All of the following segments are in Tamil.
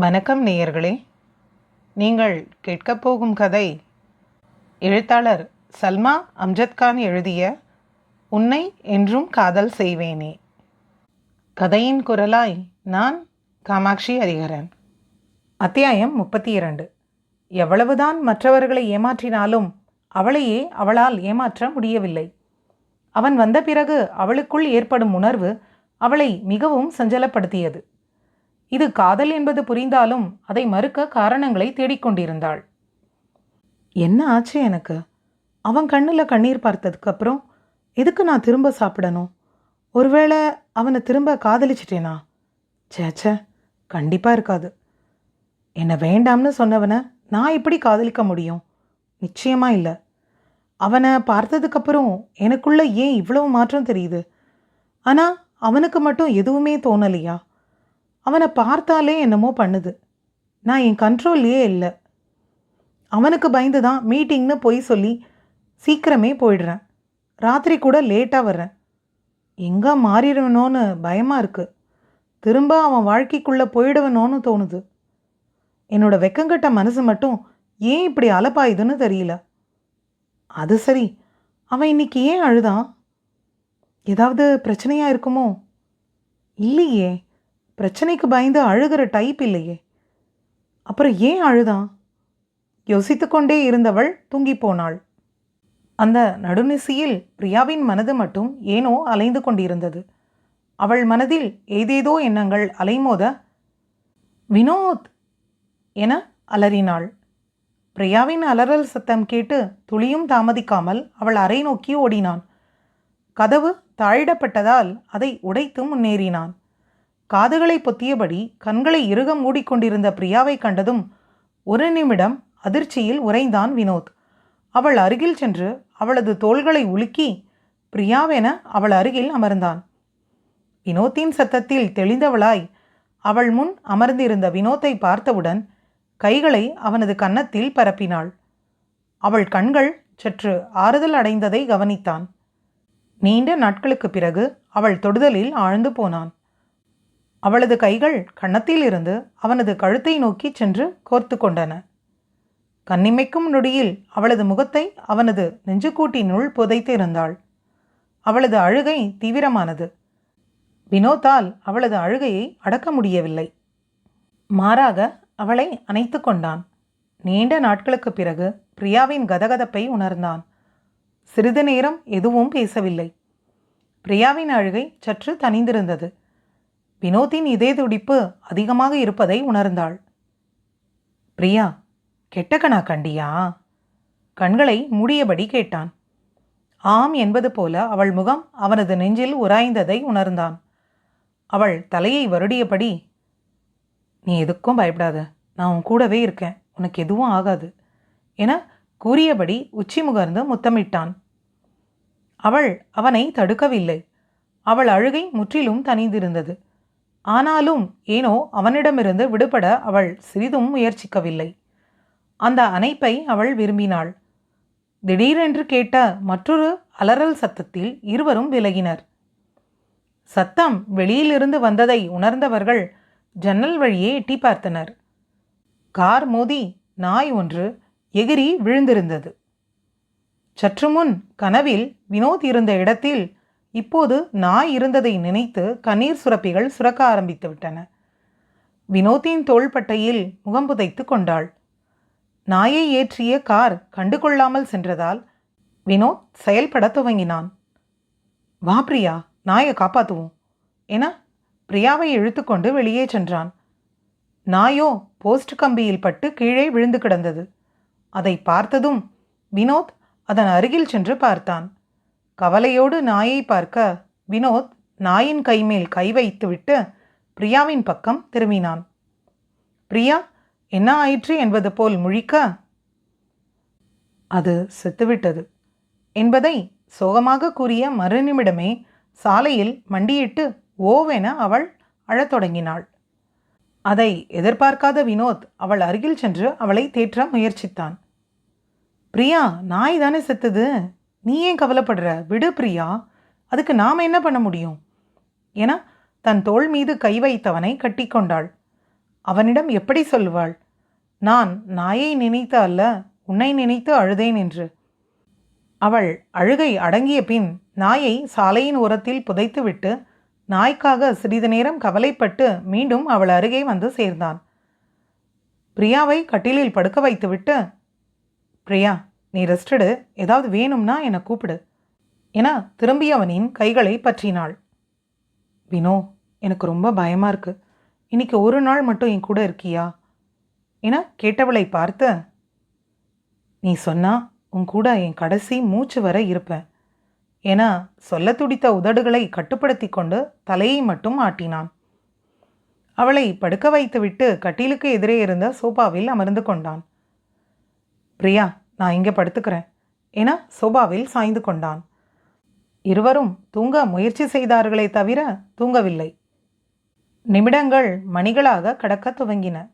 வணக்கம் நேயர்களே. நீங்கள் கேட்கப் போகும் கதை எழுத்தாளர் சல்மா அம்ஜத்கான் எழுதிய உன்னை என்றும் காதல் செய்வேனே கதையின் குரலாய் நான் காமாட்சி ஹரிஹரன். அத்தியாயம் முப்பத்தி இரண்டு எவ்வளவுதான் மற்றவர்களை ஏமாற்றினாலும் அவளையே அவளால் ஏமாற்ற முடியவில்லை. அவன் வந்த பிறகு அவளுக்குள் ஏற்படும் உணர்வு அவளை மிகவும் சஞ்சலப்படுத்தியது. இது காதல் என்பது புரிந்தாலும் அதை மறுக்க காரணங்களை தேடிக்கொண்டிருந்தாள். என்ன ஆச்சு எனக்கு? அவன் கண்ணில் கண்ணீர் பார்த்ததுக்கு அப்புறம் எதுக்கு நான் திரும்ப சாப்பிடணும்? ஒருவேளை அவனை திரும்ப காதலிச்சிட்டேனா? சேச்சே கண்டிப்பாக இருக்காது. என்னை வேண்டாம்னு சொன்னவனை நான் எப்படி காதலிக்க முடியும்? நிச்சயமாக இல்லை. அவனை பார்த்ததுக்கப்புறம் எனக்குள்ளே ஏன் இவ்வளவு மாற்றம் தெரியுது? ஆனால் அவனுக்கு மட்டும் எதுவுமே தோணலையா? அவனை பார்த்தாலே என்னமோ பண்ணுது. நான் என் கண்ட்ரோல்லையே இல்லை. அவனுக்கு பயந்து தான் மீட்டிங்னு பொய் சொல்லி சீக்கிரமே போயிடுறேன். ராத்திரி கூட லேட்டாக வர்றேன். எங்கே மாறிடுவனோன்னு பயமாக இருக்குது திரும்ப அவன் வாழ்க்கைக்குள்ளே போயிடுவனோன்னு தோணுது. என்னோட வெக்கங்கட்ட மனசு மட்டும் ஏன் இப்படி அலப்பாயுதுன்னு தெரியல. அது சரி அவன் இன்னைக்கு ஏன் அழுதான்? ஏதாவது பிரச்சனையாக இருக்குமோ? இல்லையே. பிரச்சனைக்கு பயந்து அழுகிற டைப் இல்லையே. அப்புறம் ஏன் அழுதான் யோசித்து கொண்டே இருந்தவள் தூங்கி போனாள். அந்த நடுநிசியில் பிரியாவின் மனது மட்டும் ஏனோ அலைந்து கொண்டிருந்தது. அவள் மனதில் ஏதேதோ எண்ணங்கள் அலைமோத வினோத்! என அலறினாள். பிரியாவின் அலறல் சத்தம் கேட்டு துளியும் தாமதிக்காமல் அவள் அறை நோக்கி ஓடினான். கதவு தாழிடப்பட்டதால் அதை உடைத்து முன்னேறினான். காதுகளை பொத்தியபடி கண்களை இறுக மூடிக்கொண்டிருந்த பிரியாவை கண்டதும் ஒரு நிமிடம் அதிர்ச்சியில் உறைந்தான் வினோத். அவள் அருகில் சென்று அவளது தோள்களை உலுக்கி பிரியாவென அவள் அருகில் அமர்ந்தான். வினோத்தின் சத்தத்தில் தெளிந்தவளாய் அவள் முன் அமர்ந்திருந்த வினோத்தை பார்த்தவுடன் கைகளை அவனது கன்னத்தில் பரப்பினாள். அவள் கண்கள் சற்று ஆறுதல் அடைந்ததை கவனித்தான். நீண்ட நாட்களுக்குப் பிறகு அவள் தொடுதலில் ஆழ்ந்து போனான். அவளது கைகள் கன்னத்திலிருந்து அவனது கழுத்தை நோக்கி சென்று கோர்த்து கொண்டன. கண்ணிமைக்கும் நொடியில் அவளது முகத்தை அவனது நெஞ்சுக்கூட்டினுள் புதைத்திருந்தாள். அவளது அழுகை தீவிரமானது. வினோத்தால் அவளது அழுகையை அடக்க முடியவில்லை. மாறாக அவளை அணைத்து கொண்டான். நீண்ட நாட்களுக்குப் பிறகு பிரியாவின் கதகதப்பை உணர்ந்தான். சிறிது நேரம் எதுவும் பேசவில்லை. பிரியாவின் அழுகை சற்று தணிந்திருந்தது. வினோத்தின் இதய துடிப்பு அதிகமாக இருப்பதை உணர்ந்தாள். பிரியா கெட்டகனா கண்டியா? கண்களை மூடியபடி கேட்டான். ஆம் என்பது போல அவள் முகம் அவனது நெஞ்சில் உராய்ந்ததை உணர்ந்தான். அவள் தலையை வருடியபடி நீ எதுக்கும் பயப்படாத. நான் உன் கூடவே இருக்கேன். உனக்கு எதுவும் ஆகாது என கூறியபடி உச்சி முகர்ந்து முத்தமிட்டான். அவள் அவனை தடுக்கவில்லை. அவள் அழுகை முற்றிலும் தனிந்திருந்தது ஆனாலும் ஏனோ அவனிடமிருந்து விடுபட அவள் சிறிதும் முயற்சிக்கவில்லை. அந்த அணைப்பை அவள் விரும்பினாள். திடீரென்று கேட்ட மற்றொரு அலறல் சத்தத்தில் இருவரும் விலகினர். சத்தம் வெளியிலிருந்து வந்ததை உணர்ந்தவர்கள் ஜன்னல் வழியே எட்டி பார்த்தனர். கார் மோதி நாய் ஒன்று எகிரி விழுந்திருந்தது. சற்று முன் கனவில் வினோத் இருந்த இடத்தில் இப்போது நாய் இருந்ததை நினைத்து கண்ணீர் சுரப்பிகள் சுரக்க ஆரம்பித்து விட்டன. வினோத்தின் தோள்பட்டையில் முகம் புதைத்து கொண்டாள். நாயை ஏற்றிய கார் கண்டுகொள்ளாமல் சென்றதால் வினோத் செயல்பட துவங்கினான். வா பிரியா நாயை காப்பாற்றுவோம் என பிரியாவை இழுத்துக்கொண்டு வெளியே சென்றான். நாயோ போஸ்ட் கம்பியில் பட்டு கீழே விழுந்து கிடந்தது. அதை பார்த்ததும் வினோத் அதன் அருகில் சென்று பார்த்தான். கவலையோடு நாயை பார்க்க வினோத் நாயின் கைமேல் கை வைத்துவிட்டு பிரியாவின் பக்கம் திரும்பினான். பிரியா என்ன ஆயிற்று என்பது போல் முழிக்க? அது செத்துவிட்டது என்பதை சோகமாக கூறிய மறுநிமிடமே சாலையில் மண்டியிட்டு ஓவென அவள் அழத் தொடங்கினாள். அதை எதிர்பார்க்காத வினோத் அவள் அருகில் சென்று அவளை தேற்ற முயற்சித்தான். பிரியா நாய் தானே செத்துது? நீ ஏன் கவலைப்படுற? விடு பிரியா. அதுக்கு நாம் என்ன பண்ண முடியும்? என தன் தோள் மீது கை வைத்தவனை கட்டிக்கொண்டாள் அவனிடம் எப்படி சொல்லுவாள்? நான் நாயை நினைத்து அல்ல உன்னை நினைத்து அழுதேன் என்று. அவள் அழுகை அடங்கிய பின் நாயை சாலையின் ஓரத்தில் புதைத்துவிட்டு நாய்க்காக சிறிது நேரம் கவலைப்பட்டு மீண்டும் அவள் அருகே வந்து சேர்ந்தான். பிரியாவை கட்டிலில் படுக்க வைத்துவிட்டு பிரியா நீ ரெஸ்டடு ஏதாவது வேணும்னா என்னை கூப்பிடு. என திரும்பியவனின் கைகளை பற்றினாள். வினோ எனக்கு ரொம்ப பயமா இருக்கு. இன்னைக்கு ஒரு நாள் மட்டும் என் கூட இருக்கியா? என கேட்டவளை பார்த்த நீ சொன்னா உன் கூட என் கடைசி மூச்சு வரை இருப்பேன். என சொல்ல துடித்த உதடுகளை கட்டுப்படுத்தி கொண்டு தலையை மட்டும் ஆட்டினான். அவளை படுக்க வைத்துவிட்டு கட்டிலுக்கு எதிரே இருந்த சோபாவில் அமர்ந்து கொண்டான். பிரியா நான் இங்கே படுத்துக்கிறேன். என சோபாவில் சாய்ந்து கொண்டான். இருவரும் தூங்க முயற்சி செய்தார்களே தவிர தூங்கவில்லை. நிமிடங்கள் மணிகளாக கடக்க துவங்கின.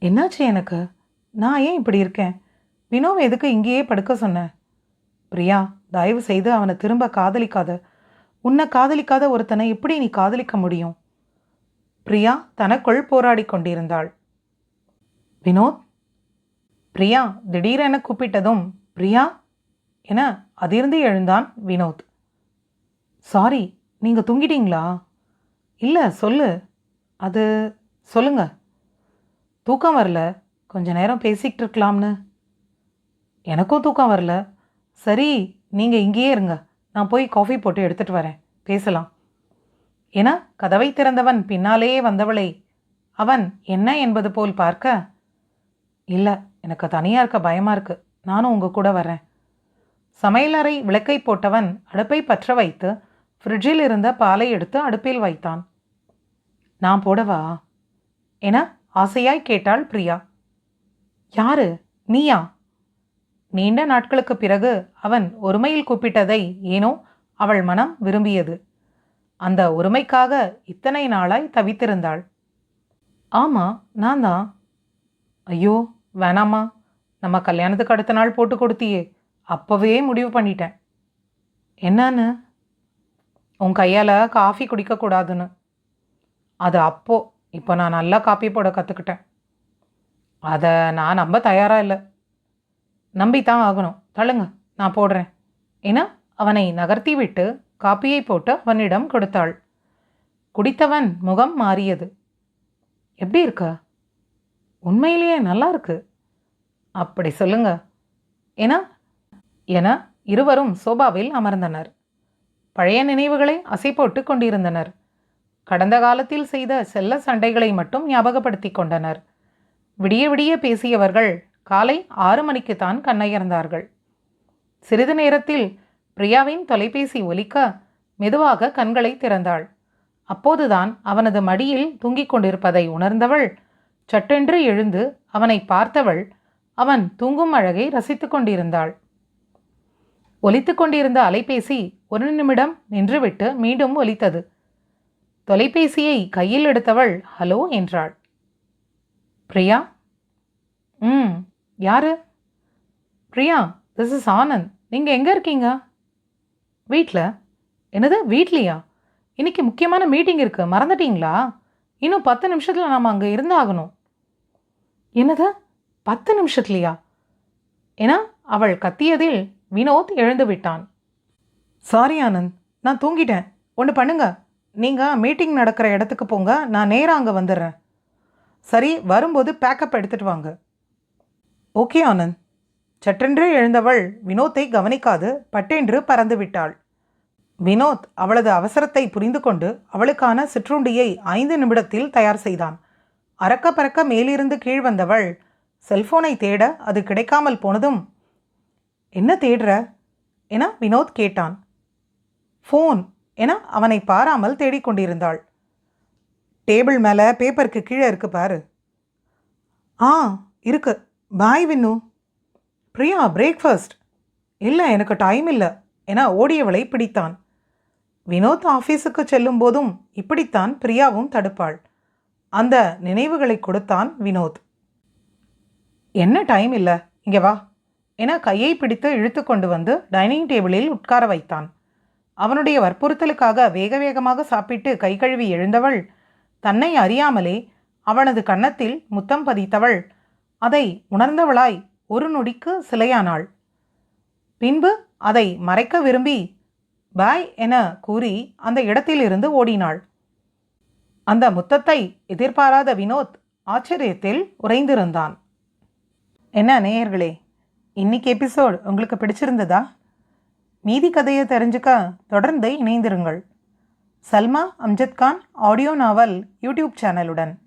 என்னாச்சு எனக்கு? நான் ஏன் இப்படி இருக்கேன்? வினோவை எதுக்கு இங்கேயே படுக்க சொன்னேன் பிரியா தயவு செய்து அவனை திரும்ப காதலிக்காத. உன்னை காதலிக்காத ஒருத்தனை எப்படி நீ காதலிக்க முடியும்? பிரியா தனக்குள் போராடி கொண்டிருந்தாள். வினோத் பிரியா திடீரென கூப்பிட்டதும் பிரியா என அதிர்ந்து எழுந்தான் வினோத். சாரி நீங்கள் தூங்கிட்டீங்களா? இல்லை சொல்லு. அது சொல்லுங்க. தூக்கம் வரல. கொஞ்ச நேரம் பேசிக்கிட்டு இருக்கலாம்னு. எனக்கும் தூக்கம் வரல. சரி நீங்கள் இங்கேயே இருங்க. நான் போய் காஃபி போட்டு எடுத்துகிட்டு வரேன். பேசலாம். என கதவை திறந்தவன் பின்னாலேயே வந்தவளை அவன் என்ன என்பது போல் பார்க்க இல்லை எனக்கு தனியாக இருக்க பயமாக இருக்குது நானும் உங்கள் கூட வரேன். சமையலறை விளக்கை போட்டவன் அடுப்பை பற்ற வைத்து ஃப்ரிட்ஜில் இருந்த பாலை எடுத்து அடுப்பில் வைத்தான். நான் போடவா? என ஆசையாய் கேட்டாள் பிரியா. யாரு? நீயா? நீண்ட நாட்களுக்கு பிறகு அவன் ஒருமையில் கூப்பிட்டதை ஏனோ அவள் மனம் விரும்பியது. அந்த ஒருமைக்காக இத்தனை நாளாய் தவித்திருந்தாள். ஆமா நான் தான் ஐயோ வேணாமா நம்ம கல்யாணத்துக்கு அடுத்த நாள் போட்டு கொடுத்தியே. அப்போவே முடிவு பண்ணிட்டேன். என்னன்னு? உன் கையால் காஃபி குடிக்கக்கூடாதுன்னு அது அப்போ இப்போ நான் நல்லா காப்பி போட கற்றுக்கிட்டேன் அதை நான் நம்ப தயாராக இல்லை. நம்பித்தான் ஆகணும். தள்ளுங்க நான் போடுறேன். என அவனை நகர்த்தி விட்டு காப்பியை போட்டு அவனிடம் கொடுத்தாள். குடித்தவன் முகம் மாறியது. எப்படி இருக்க? உண்மையிலேயே நல்லா இருக்குது அப்படி சொல்லுங்க. ஏன்னா என இருவரும் சோபாவில் அமர்ந்தனர். பழைய நினைவுகளை அசைப்போட்டு கொண்டிருந்தனர். கடந்த காலத்தில் செய்த செல்ல சண்டைகளை மட்டும் ஞாபகப்படுத்தி கொண்டனர். விடிய விடிய பேசியவர்கள் காலை ஆறு மணிக்குத்தான் கண்ணயர்ந்தார்கள். சிறிது நேரத்தில் பிரியாவின் தொலைபேசி ஒலிக்க மெதுவாக கண்களை திறந்தாள். அப்போதுதான் அவனது மடியில் தூங்கிக் கொண்டிருப்பதை உணர்ந்தவள் சட்டென்று எழுந்து அவனை பார்த்தவள் அவன் தூங்கும் அழகை ரசித்துக் கொண்டிருந்தாள். ஒலித்து கொண்டிருந்த அலைபேசி ஒரு நிமிடம் நின்றுவிட்டு மீண்டும் ஒலித்தது. தொலைபேசியை கையில் எடுத்தவள் ஹலோ என்றாள். பிரியா? ம் யாரு? Priya this is Anand. நீங்கள் எங்கே இருக்கீங்க? வீட்டில் என்னது வீட்லையா? இன்னைக்கு முக்கியமான மீட்டிங் இருக்குது மறந்துட்டீங்களா? இன்னும் பத்து நிமிஷத்தில் நாம் அங்கே இருந்தாகணும். என்னது? பத்து நிமிஷத்துலையா? என அவள் கத்தியதில் வினோத் எழுந்து விட்டான். சாரி ஆனந்த். நான் தூங்கிட்டேன். ஒன்று பண்ணுங்க. நீங்கள் மீட்டிங் நடக்கிற இடத்துக்கு போங்க. நான் நேராக அங்கே வந்துடுறேன். சரி வரும்போது பேக்கப் எடுத்துட்டு வாங்க. ஓகே ஆனந்த். சற்றென்று எழுந்தவள் வினோத்தை கவனிக்காது பட்டென்று பறந்து விட்டாள். வினோத் அவளது அவசரத்தை புரிந்து கொண்டு அவளுக்கான சிற்றுண்டியை ஐந்து நிமிடத்தில் தயார் செய்தான். அறக்க பறக்க மேலிருந்து கீழ் வந்தவள் செல்போனை தேட அது கிடைக்காமல் போனதும் என்ன தேடுற? என வினோத் கேட்டான். ஃபோன் என அவனை பாராமல் தேடிக்கொண்டிருந்தாள் டேபிள் மேலே பேப்பருக்கு கீழே இருக்கு பாரு. ஆ இருக்கு. பாய் வின்னு. பிரியா பிரேக்ஃபாஸ்ட் இல்லை எனக்கு டைம் இல்லை. என ஓடியவளை பிடித்தான். வினோத் ஆஃபீஸுக்கு செல்லும் போதும் இப்படித்தான் பிரியாவும் தடுப்பாள். அந்த நினைவுகளை கொடுத்தான் வினோத். என்ன டைம் இல்லை? இங்கே வா. என கையை பிடித்து இழுத்து கொண்டு வந்து டைனிங் டேபிளில் உட்கார வைத்தான். அவனுடைய வற்புறுத்தலுக்காக வேக வேகமாக சாப்பிட்டு கை கழுவி எழுந்தவள் தன்னை அறியாமலே அவனது கன்னத்தில் முத்தம் பதித்தவள் அதை உணர்ந்தவளாய் ஒரு நொடிக்கு சிலையானாள். பின்பு அதை மறைக்க விரும்பி பாய் என கூறி அந்த இடத்திலிருந்து ஓடினாள். அந்த முத்தத்தை எதிர்பாராத வினோத் ஆச்சரியத்தில் உறைந்திருந்தான். என்ன நேயர்களே இன்னைக்கு எபிசோட் உங்களுக்கு பிடிச்சிருந்ததா? மீதி கதையை தெரிஞ்சுக்க தொடர்ந்து இணைந்திருங்கள். Salma Amjad Khan audio novel YouTube சேனலுடன்.